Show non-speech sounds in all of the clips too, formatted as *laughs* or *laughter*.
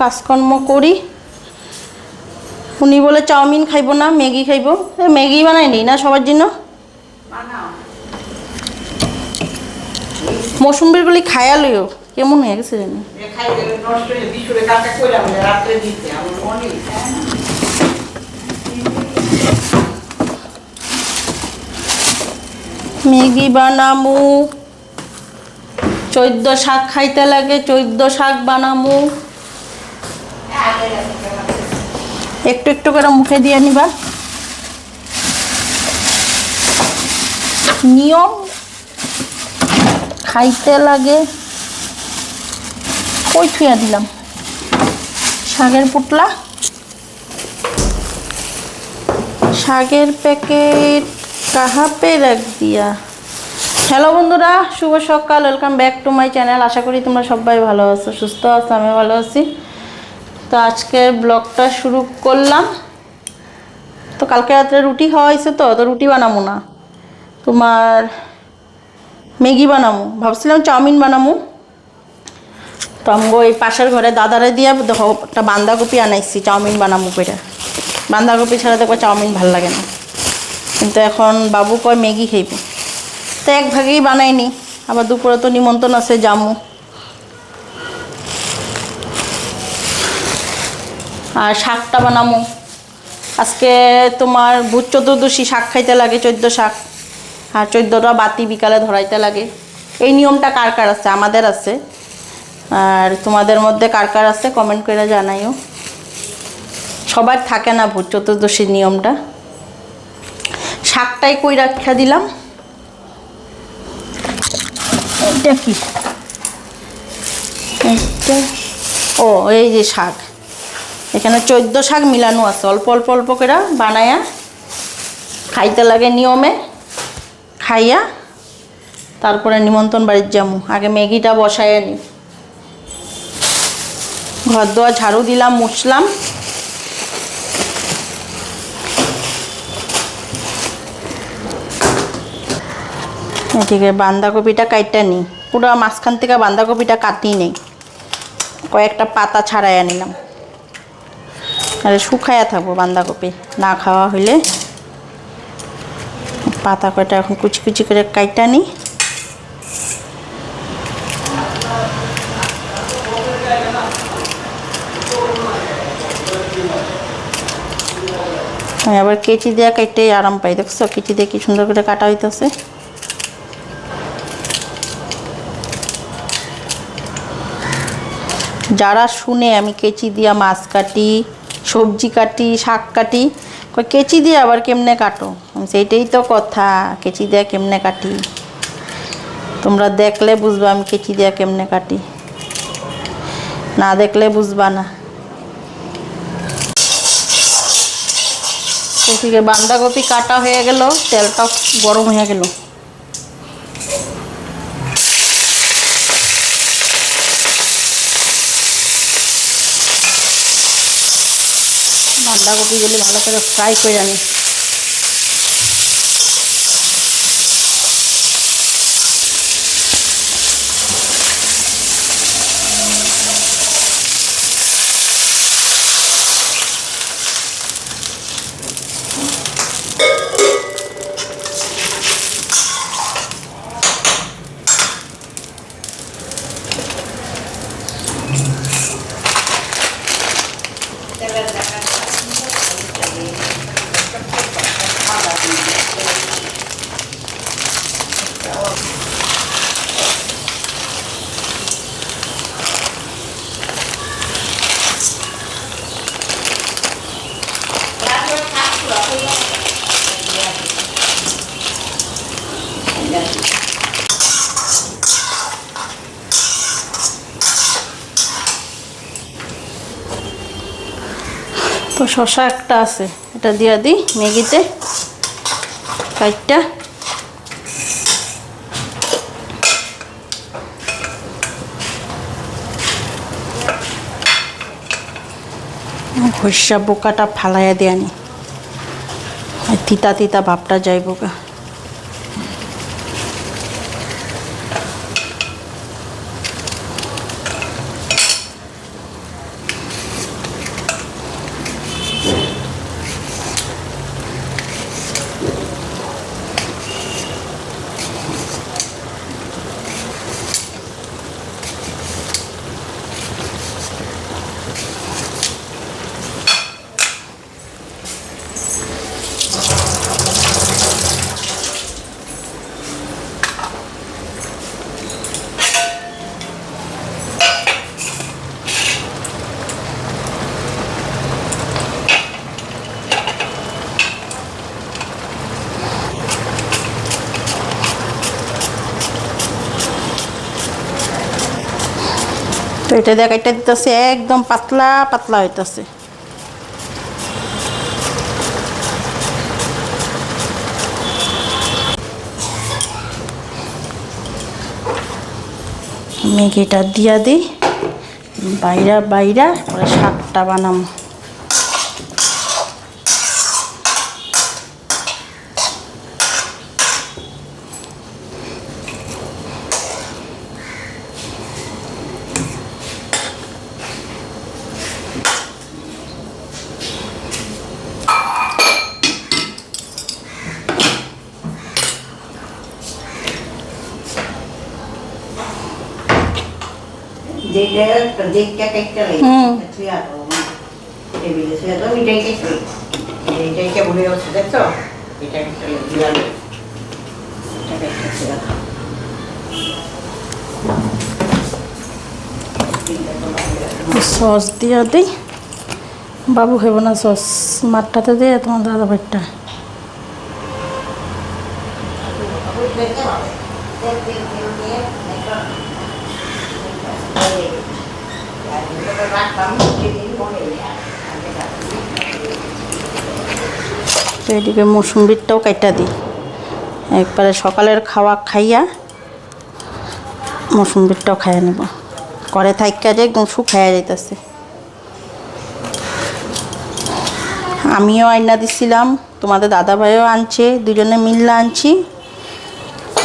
কাজকর্ম করি। উনি বলে চাউমিন খাইবো না ম্যাগি খাইবো। ম্যাগি বানাই নি না সবার জন্য? মৌসুম্বিরগুলি খায়া লইও কেমন হয়ে গেছে জানি। হয়ে ম্যাগি বানামু চৈদ্দ শাক খাইতে লাগে চৈদ্দ শাক বানামু। একটু একটু করে মুখে দিয়ে নিবা। নিয়ম খাইতে লাগে। কই থুয়া দিলাম? শাকের পুটলা শাকের প্যাকেট কাহা পে রাখ দিয়া? হ্যালো বন্ধুরা, শুভ সকাল, welcome back to my channel. আশা করি তোমরা সবাই ভালো আছো, সুস্থ আছো আমি ভালো আছি। তো আজকে ব্লগটা শুরু করলাম। তো কালকে রাত্রে রুটি খাওয়া হয়েছে তো তো রুটি বানাবো না। তোমার ম্যাগি বানামু ভাবছিলাম চাউমিন বানামু তো আমি ওই পাশের ঘরে দাদারে দিয়ে দেখো, একটা বাঁধাকপি আনাইছি, চাউমিন বানামু পেটা বাঁধাকপি ছাড়া দেখব চাউমিন ভালো লাগে না। কিন্তু এখন বাবু কয় ম্যাগি খাইব। তো এক ভাগেই বানাইনি। আবার দুপুরে তো নিমন্ত্রণ আছে জামু আর শাকটা বানামু। আজকে তোমার ভূত চতুর্দশী শাক খাইতে লাগে চোদ্দ শাক। আর চোদ্দোটা বাতি বিকালে ধরাইতে লাগে। এই নিয়মটা কার কার আছে? আমাদের আছে। আর তোমাদের মধ্যে কার কার আছে কমেন্ট করে জানাইও। সবার থাকে না ভূত চতুর্দশীর নিয়মটা। শাকটাই কই রাখা দিলাম? এটা কি? ও এই যে শাক। এখানে চোদ্দ শাক মিলানো আছে। অল্প অল্প অল্প করে বানায়া খাইতে লাগে নিয়মে। খাইয়া তারপরে নিমন্ত্রণ বাড়ির যামু। আগে ম্যাগিটা বসায় নি। ঘর দোয়া ঝাড়ু দিলাম, মুছলাম। এদিকে বাঁধাকপিটা কাইটা নিই পুরো মাঝখান থেকে বাঁধাকপিটা কাটি নেই। কয়েকটা পাতা ছাড়াইয়া নিলাম। আরে শুকায়া থাকব বাঁধাকপি। না খাওয়া হইলে পাতা কয়টা এখন কুচি কুচি করে কাইটা নিই আবার কেচি দেওয়া কাইটে আরাম পাই, দেখছ? কেচি দিয়ে কি সুন্দর করে কাটা হইতেছে। যারা শুনে আমি কেচি দিয়া মাছ কাটি সবজি কাটি, শাক কাটি কেচি দিয়ে আবার কেমনে কাটো? সেইটাই তো কথা, কেচি দিয়া কেমনে কাটি? তোমরা দেখলে বুঝবা আমি কেচি দিয়া কেমনে কাটি। না দেখলে বুঝবা না। বাঁধাকপি কাটা হয়ে গেল তেলটা গরম হয়ে গেল। বাঁধাকপিগুলি ভালো করে ফ্রাই করে আনি তো শশা একটা আছে। এটা দিয়া দিই ম্যাগিতে। কাইটটা ঘষা বোকাটা ফালাইয়া দিয়ে আনি আর তিতা তিতা ভাবটা যাইব গা দেখ এটা দিতেছে, একদম পাতলা পাতলা হইতেছে। মেঘিটা দিয়া দিই বাইরা বাইরা শাকটা বানাবো যেটা যেটা কেকটা লাগে। তুই আর টেবিলে শুয়ে তো এটাই কেক এইটাই কে দেখছ এটা লাগে এটা সস দিয়া দিই। বাবু খাইব না সস মাঠটাতে দিয়ে তোমার দাদা ভাইটা। এদিকে মৌসুম্বিরটাও কাইটা দিই একবারে সকালের খাওয়া খাইয়া মৌসুম্বিরটাও খাইয়া নেব। করে থাইকা যে গুঁসু খাইয়া যাইতেছে। আমিও আইনা দিছিলাম, তোমাদের দাদা ভাইও আনছে দুজনে মিল্লা আনছি।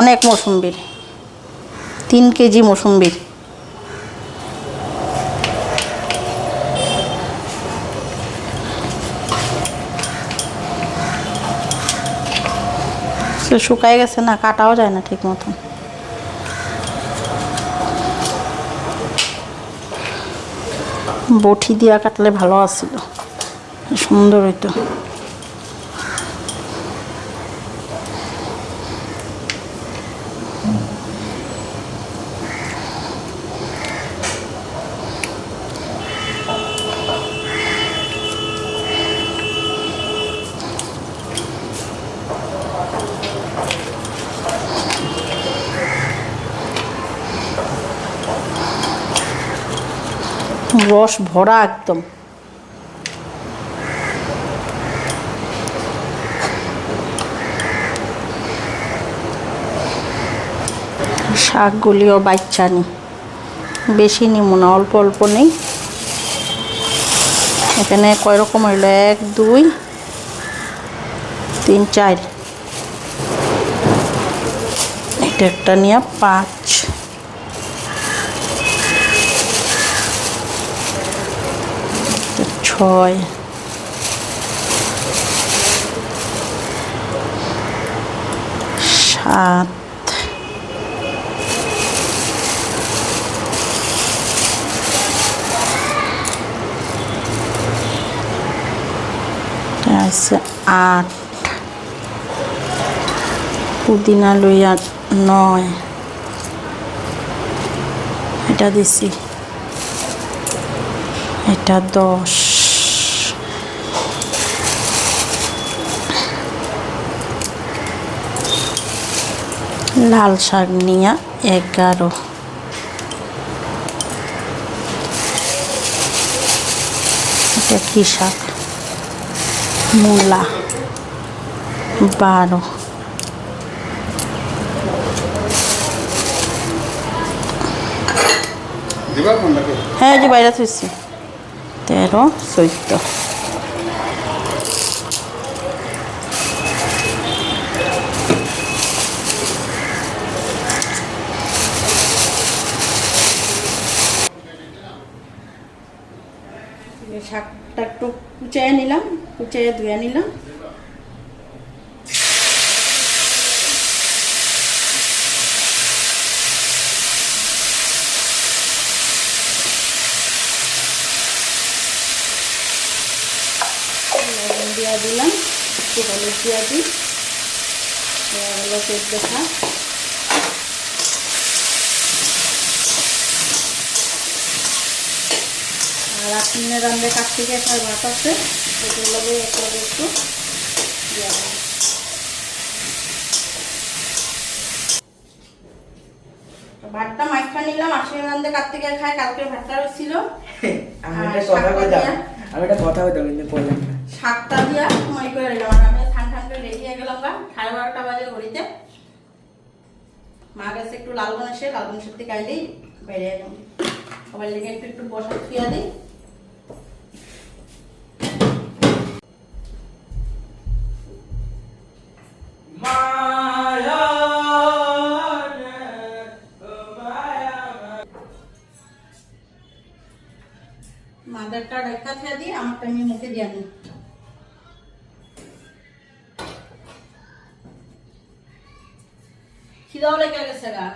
অনেক মৌসুম্বির তিন কেজি মৌসুম্বির সে শুকায় গেছে না, কাটাও যায় না ঠিক মতন। বটি দিয়া কাটলে ভালো আসছিল সুন্দর হইতো। রস ভরা একদম। শাকগুলিও বাচ্চা নি বেশি নিব না, অল্প অল্প নেই। এখানে কয় রকম হইল? এক, দুই, তিন, চার। এটা একটা নিয়ে পাঁচ ছয় সাত। আছে আট। পুদিনা লইয়া নয়। এটা দিছি। এটা দশ। লাল শাক নিয়া এগারো। এটা কি শাক? মূলা। বারো। হ্যাঁ যে বাইরে থুইছি তেরো চোদ্দ। শাকটা একটু কুচাইয়া নিলাম, কুচাইয়া ধুয়ে নিলাম। দিলাম, একটু হলুদ দিয়া দিই। হলো চোদ্দ শাক। আপনি রান্না কার্তিকে একটা ভাত আছে এগুলো একটু একটু দিয়া দিলাম। ভাতটা মাইখা নিলাম আশীর্বাদ রান্ধে কার থেকে খায় কালকে ভাতটা ছিল *laughs* আমি আর কথা কইতাম আমি একটা কথা কইতাম কিন্তু কইলাম না শাকটা দিয়া মই করে নিলাম আর আমি ঠান ঠান করে রেডি হয়ে গেলাম গা সাড়ে বারোটা বাজে ঘড়িতে। মা গেছে একটু সবাই লেগে একটু একটু বসা দিই। মাদারটা ডাক্কা থুয়া দিয়ে আমারটা আমি মুখে দিয়ে আনি খিদাও লেগে গেছে গা।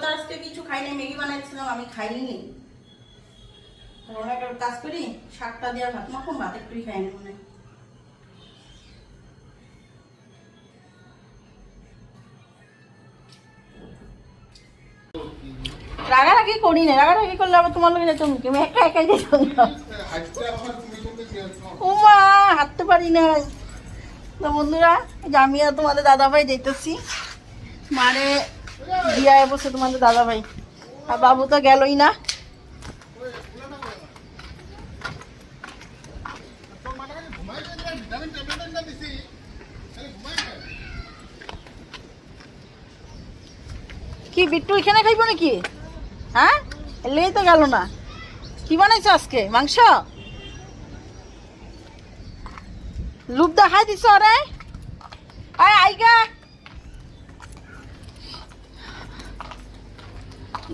তো আজকে কিছু খাইনি বানাইছিলাম, আমি খাইনি একটা কাজ করি, শাকটা দিয়ে ভাত ভাত খাইনি মনে রাগারাগি করি না রাগারাগি করলে আবার তোমার লোক যেত মুখে আমি একা একাই যেতাম উমা, হাঁটতে পারি না তো বন্ধুরা এই যে আমি আর তোমাদের দাদা ভাই যেতেছি মানে বিয়ায় বসে তোমাদের দাদা ভাই আর বাবু তো গেলই না। কি, বিট্টু এখানে খাইবো নাকি? হ্যাঁ? এলেই তো গেল না। কি বানাইছো আজকে? মাংস? লুপ দেখাই দিছ রে আইগা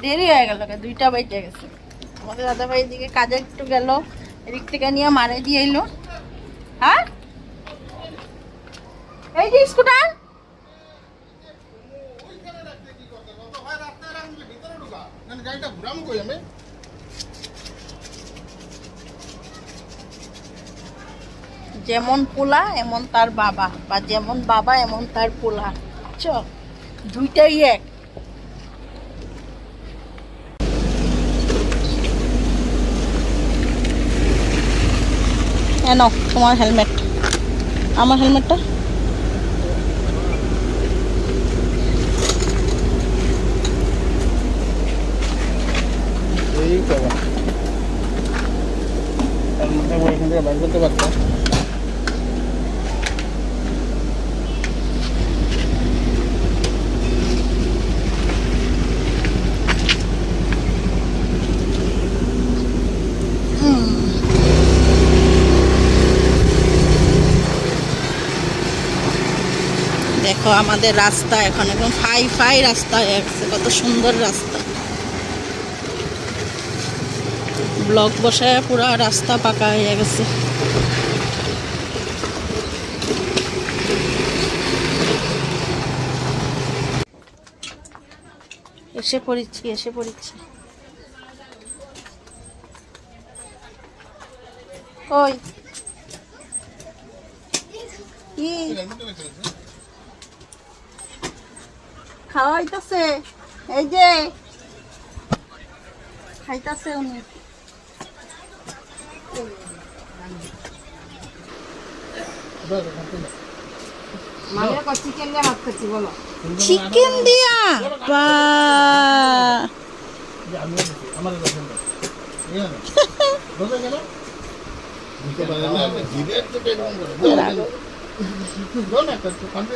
দেরি হয়ে গেল দুইটা বেজে গেছে। আমাদের দাদা ভাই এদিকে কাজে একটু গেল, এদিক থেকে নিয়ে মারে দিয়ে এলো। হ্যাঁ? এই যে স্কুটার গাড়িটা ঘুরাম কই আমি যেমন পোলা, এমন তার বাবা, বা যেমন বাবা, এমন তার পোলা। চ দুইটাই এক। এনো তোমার হেলমেট আমার হেলমেটটা এই বাবা তার মধ্যে ওইখান থেকে বাইর করতে পারতাম দেখো আমাদের রাস্তা এখন, একদম ফাই ফাই রাস্তা হয়ে গেছে, কত সুন্দর রাস্তা। ব্লক বসায় পুরো রাস্তা পাকা হয়ে গেছে। এসে পড়েছি এসে পড়েছি। ওই। কি খাওয়াইতেছে। এই যে। খাইতেছে উনি। চিকেন দিয়া? বা। *laughs* *laughs* আমার *laughs* না না না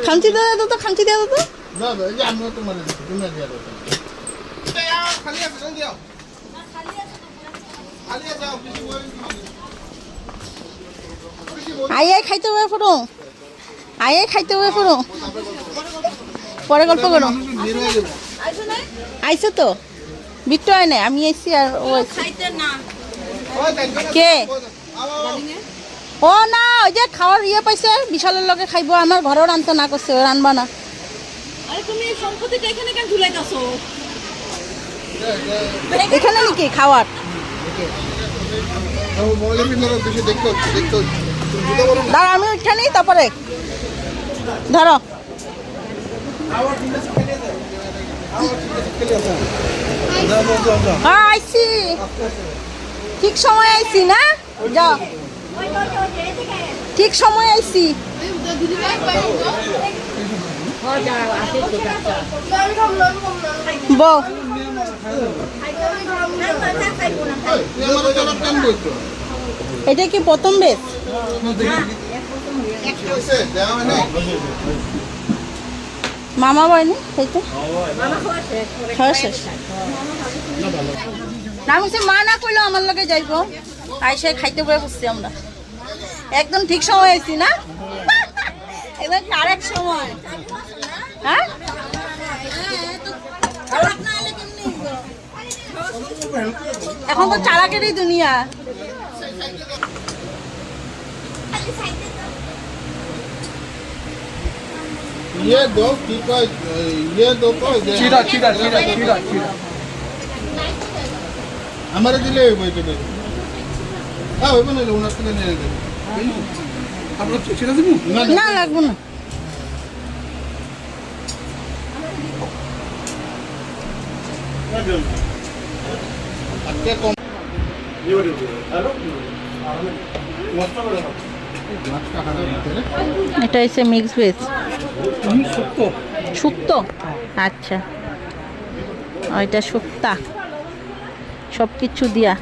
খামচি দেওয়া তো খামচি দেওয়া তো দাও দাও এই আমিও তোমার দিচ্ছি তুমি দিয়ে দাও খালি আছে জলদি খালি আছে আই আই খাইতে হবে পড়ো আই আই খাইতে হবে পড়ো পরে গল্প করো। আইসো তো। বিট্টু আয় নাই আমি আইসি আর ও। না। কে? ও না ওই যে খাওয়ার ইয়ে পাইছে বিশালের লগে খাইব আমার ঘরেও রানতে না। করছে রানবা না এখানে নাকি খাওয়ার? দাঁড়া আমি উঠে নিই তারপরে। ধরো। আইসি ঠিক সময় আইসি না? যাও ঠিক সময় বলছো? এটা কি প্রথম নাই? মামা বয়নি এই তো খাওয়া শেষ। না বলছি মা না কইলো আমার লগে যাইবো। আইসে খাইতে বয়ে বসছি আমরা। একদম ঠিক সময় আইছি না? একদম আরেক সময়। হ্যাঁ? এখন তো চালাকেরই দুনিয়া। ইয়ে ইয়ে আমারে দিলে হ্যাঁ ওই বানাইলে ওনার থেকে নিয়ে দেবে না লাগবো না। এটা হচ্ছে মিক্স ভেজ শুক্তো? আচ্ছা। এটা শুক্তা। সব কিছু দিয়া।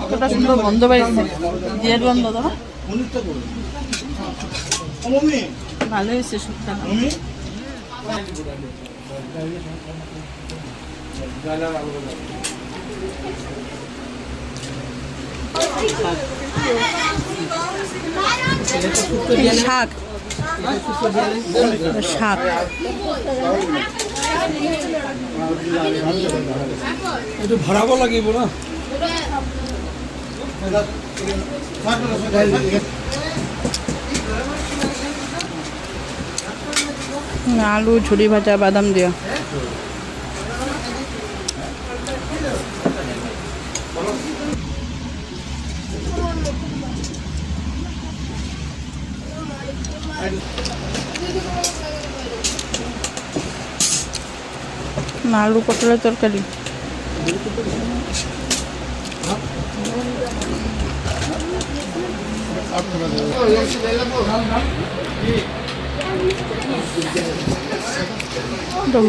কতটা সুন্দর গন্ধ বেরিয়েছে। জিয়ার গন্ধ তো ভালো হয়েছে শাক। শাক একটু ভরাবো লাগিব না? আলু ঝুড়ি ভাজা বাদাম দিয়া। আলু পটলের তরকারি।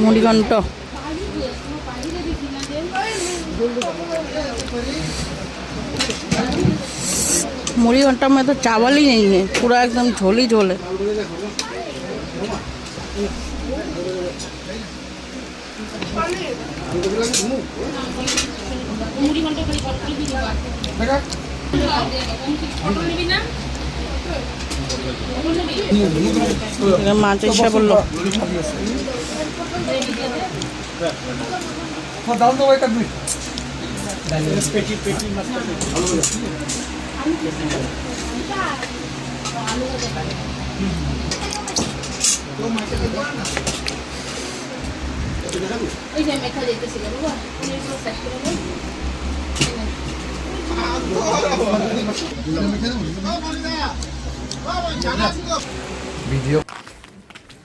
মুড়িঘণ্ট। মুড়িঘণ্টার মধ্যে তো নেই পুরো একদম ঝোলই ঝোলে। মাছ ইচ্ছা বলল দাম দেবো একটা দুই পেটি পেটি মাছ আলু দুই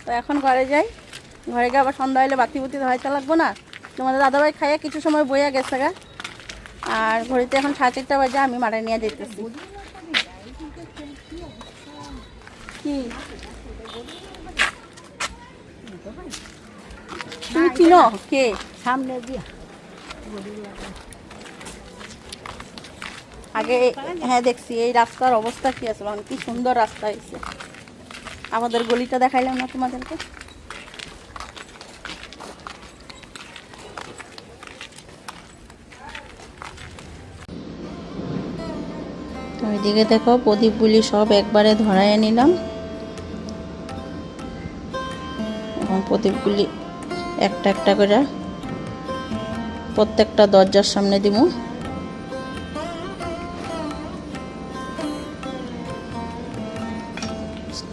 তো এখন ঘরে যাই। ঘরে গিয়ে আবার সন্ধ্যা হলে বাতি বুতি ধরাইতে লাগবো না তোমাদের দাদাভাই খাইয়ে কিছু সময় বইয়া গেছে গা। আর ঘড়িতে এখন সাড়ে চারটা বাজে আমি মারা নিয়ে যেতেছি কি? তুমি চিনো? কে? সামনে দিয়া আগে হ্যাঁ দেখছি এই রাস্তার অবস্থা কি আছে? কি সুন্দর রাস্তা হয়েছে। আমাদের গলিটা দেখাইলাম না তোমাদেরকে? ওইদিকে দেখো প্রদীপগুলি সব একবারে ধরায় নিলাম। এখন প্রদীপগুলি একটা একটা করে। প্রত্যেকটা দরজার সামনে দিব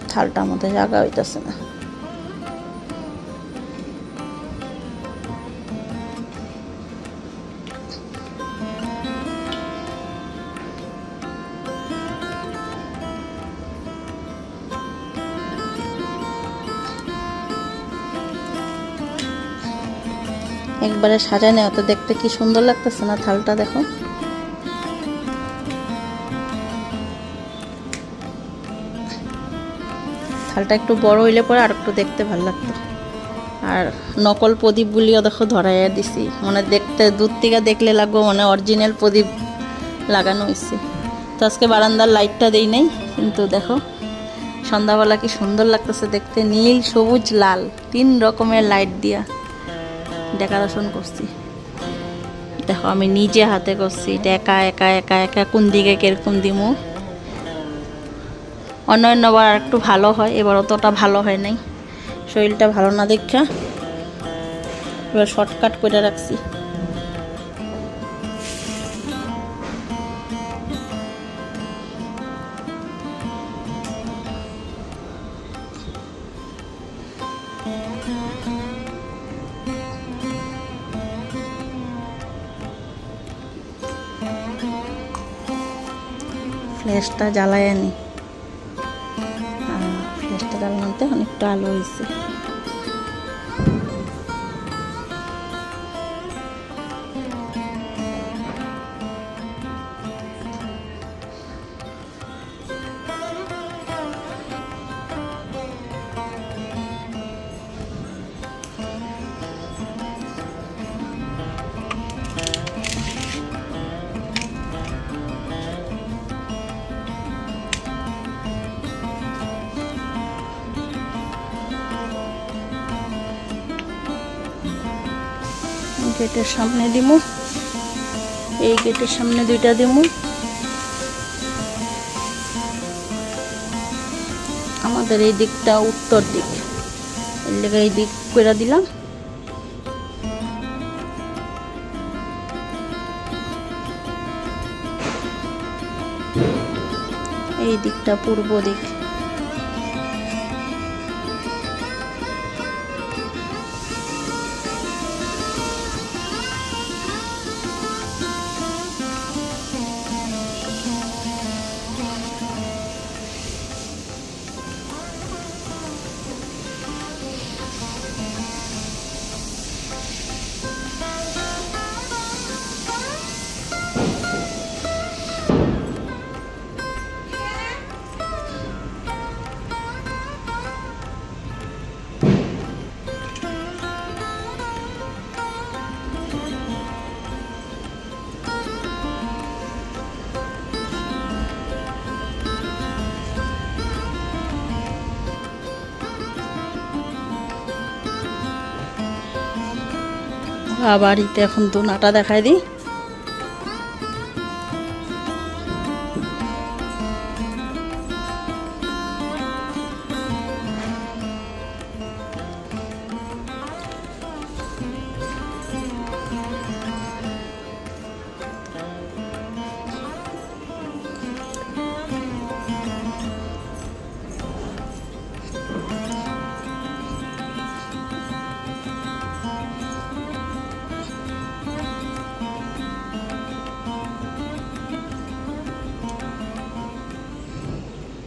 থালটা আমাদের জায়গা হইতেছে না। একবারে সাজায় অত তো দেখতে কি সুন্দর লাগতেছে না থালটা, দেখো। থালটা একটু বড় হইলে পরে আর একটু দেখতে ভালো লাগতো। আর নকল প্রদীপ বলিও দেখো ধরাইয়া দিছি। মানে দেখতে, দূর থেকে দেখলে লাগবো মানে অরিজিনাল প্রদীপ লাগানো হয়েছে তো আজকে বারান্দার লাইটটা দেই নাই, কিন্তু দেখো, সন্ধ্যাবেলা কি সুন্দর লাগতেছে দেখতে। নীল, সবুজ, লাল, তিন রকমের লাইট দিয়া। ডেকোরেশন করছি। দেখো, আমি নিজে হাতে করছি। এটা একা একা একা একা কোন দিকে কীরকম দিমু? অন্য অন্যবার আর একটু ভালো হয়। এবার অতটা ভালো হয় নাই। শরীরটা ভালো না দেখা। এবার শর্টকাট করে রাখছি। ফ্ল্যাশটা জ্বালায় আনি। ফ্ল্যাশটা জ্বালানোতে অনেকটা আলো হয়েছে গেটের সামনে দিমু। এই গেটের সামনে দুইটা দিমু। আমাদের এই দিকটা উত্তর দিক। এর লেগে এই দিক করে দিলাম। এই দিকটা পূর্ব দিক। বাড়িতে এখন দোনাটা দেখাই দিই।